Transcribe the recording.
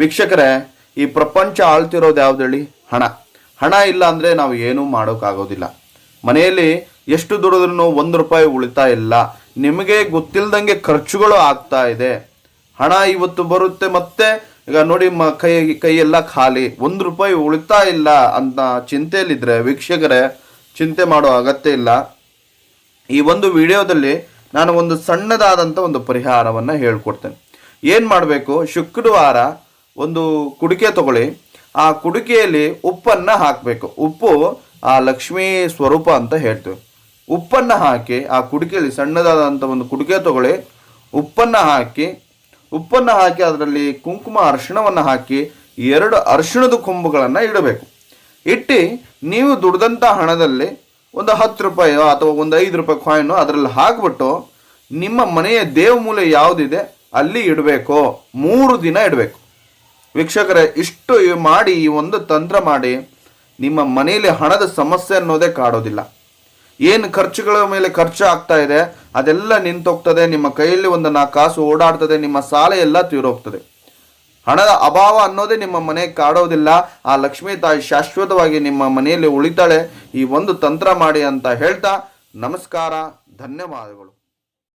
ವೀಕ್ಷಕರೇ, ಈ ಪ್ರಪಂಚ ಆಳ್ತಿರೋದು ಯಾವ್ದು ಹೇಳಿ? ಹಣ. ಹಣ ಇಲ್ಲ ಅಂದರೆ ನಾವು ಏನೂ ಮಾಡೋಕ್ಕಾಗೋದಿಲ್ಲ. ಮನೆಯಲ್ಲಿ ಎಷ್ಟು ದುಡಿದ್ರೂ ಒಂದು ರೂಪಾಯಿ ಉಳಿತಾಯ ಇಲ್ಲ. ನಿಮಗೆ ಗೊತ್ತಿಲ್ಲದಂಗೆ ಖರ್ಚುಗಳು ಆಗ್ತಾ ಇದೆ. ಹಣ ಇವತ್ತು ಬರುತ್ತೆ ಮತ್ತೆ, ಈಗ ನೋಡಿ ಮ, ಕೈ, ಕೈಯೆಲ್ಲ ಖಾಲಿ. ಒಂದು ರೂಪಾಯಿ ಉಳಿತಾಯ ಇಲ್ಲ ಅಂತ ಚಿಂತೆಯಲ್ಲಿದ್ದರೆ ವೀಕ್ಷಕರೇ, ಚಿಂತೆ ಮಾಡೋ ಅಗತ್ಯ ಇಲ್ಲ. ಈ ಒಂದು ವಿಡಿಯೋದಲ್ಲಿ ನಾನು ಒಂದು ಸಣ್ಣದಾದಂಥ ಒಂದು ಪರಿಹಾರವನ್ನು ಹೇಳ್ಕೊಡ್ತೇನೆ. ಏನು ಮಾಡಬೇಕು? ಶುಕ್ರವಾರ ಒಂದು ಕುಡಿಕೆ ತಗೊಳ್ಳಿ. ಆ ಕುಡಿಕೆಯಲ್ಲಿ ಉಪ್ಪನ್ನು ಹಾಕಬೇಕು. ಉಪ್ಪು ಆ ಲಕ್ಷ್ಮೀ ಸ್ವರೂಪ ಅಂತ ಹೇಳ್ತೇವೆ. ಉಪ್ಪನ್ನು ಹಾಕಿ ಆ ಕುಡಿಕೆಯಲ್ಲಿ ಸಣ್ಣದಾದಂಥ ಒಂದು ಕುಡಿಕೆ ತಗೊಳ್ಳಿ. ಉಪ್ಪನ್ನು ಹಾಕಿ ಉಪ್ಪನ್ನು ಹಾಕಿ ಅದರಲ್ಲಿ ಕುಂಕುಮ ಅರಿಶಿಣವನ್ನು ಹಾಕಿ ಎರಡು ಅರಿಶಿಣದ ಕೊಂಬುಗಳನ್ನು ಇಡಬೇಕು. ಇಟ್ಟು ನೀವು ದುಡ್ದಂಥ ಹಣದಲ್ಲಿ ಒಂದು ಹತ್ತು ರೂಪಾಯೋ ಅಥವಾ ಒಂದು ಐದು ರೂಪಾಯಿ ಕಾಯಿನೋ ಅದರಲ್ಲಿ ಹಾಕ್ಬಿಟ್ಟು ನಿಮ್ಮ ಮನೆಯ ದೇವಮೂಲೆ ಯಾವುದಿದೆ ಅಲ್ಲಿ ಇಡಬೇಕು. ಮೂರು ದಿನ ಇಡಬೇಕು. ವೀಕ್ಷಕರೇ, ಇಷ್ಟು ಮಾಡಿ ಈ ಒಂದು ತಂತ್ರ ಮಾಡಿ ನಿಮ್ಮ ಮನೆಯಲ್ಲಿ ಹಣದ ಸಮಸ್ಯೆ ಅನ್ನೋದೇ ಕಾಡೋದಿಲ್ಲ. ಏನು ಖರ್ಚುಗಳ ಮೇಲೆ ಖರ್ಚು ಆಗ್ತಾ ಇದೆ, ಅದೆಲ್ಲ ನಿಂತೋಗ್ತದೆ, ನಿಮ್ಮ ಕೈಯಲ್ಲಿ ಒಂದು ನಾಲ್ಕು ಕಾಸು ಓಡಾಡ್ತದೆ, ನಿಮ್ಮ ಸಾಲ ಎಲ್ಲ ತೀರೋಗ್ತದೆ. ಹಣದ ಅಭಾವ ಅನ್ನೋದೇ ನಿಮ್ಮ ಮನೆ ಕಾಡೋದಿಲ್ಲ. ಆ ಲಕ್ಷ್ಮೀ ತಾಯಿ ಶಾಶ್ವತವಾಗಿ ನಿಮ್ಮ ಮನೆಯಲ್ಲಿ ಉಳಿತಾಳೆ. ಈ ಒಂದು ತಂತ್ರ ಮಾಡಿ ಅಂತ ಹೇಳ್ತಾ ನಮಸ್ಕಾರ, ಧನ್ಯವಾದಗಳು.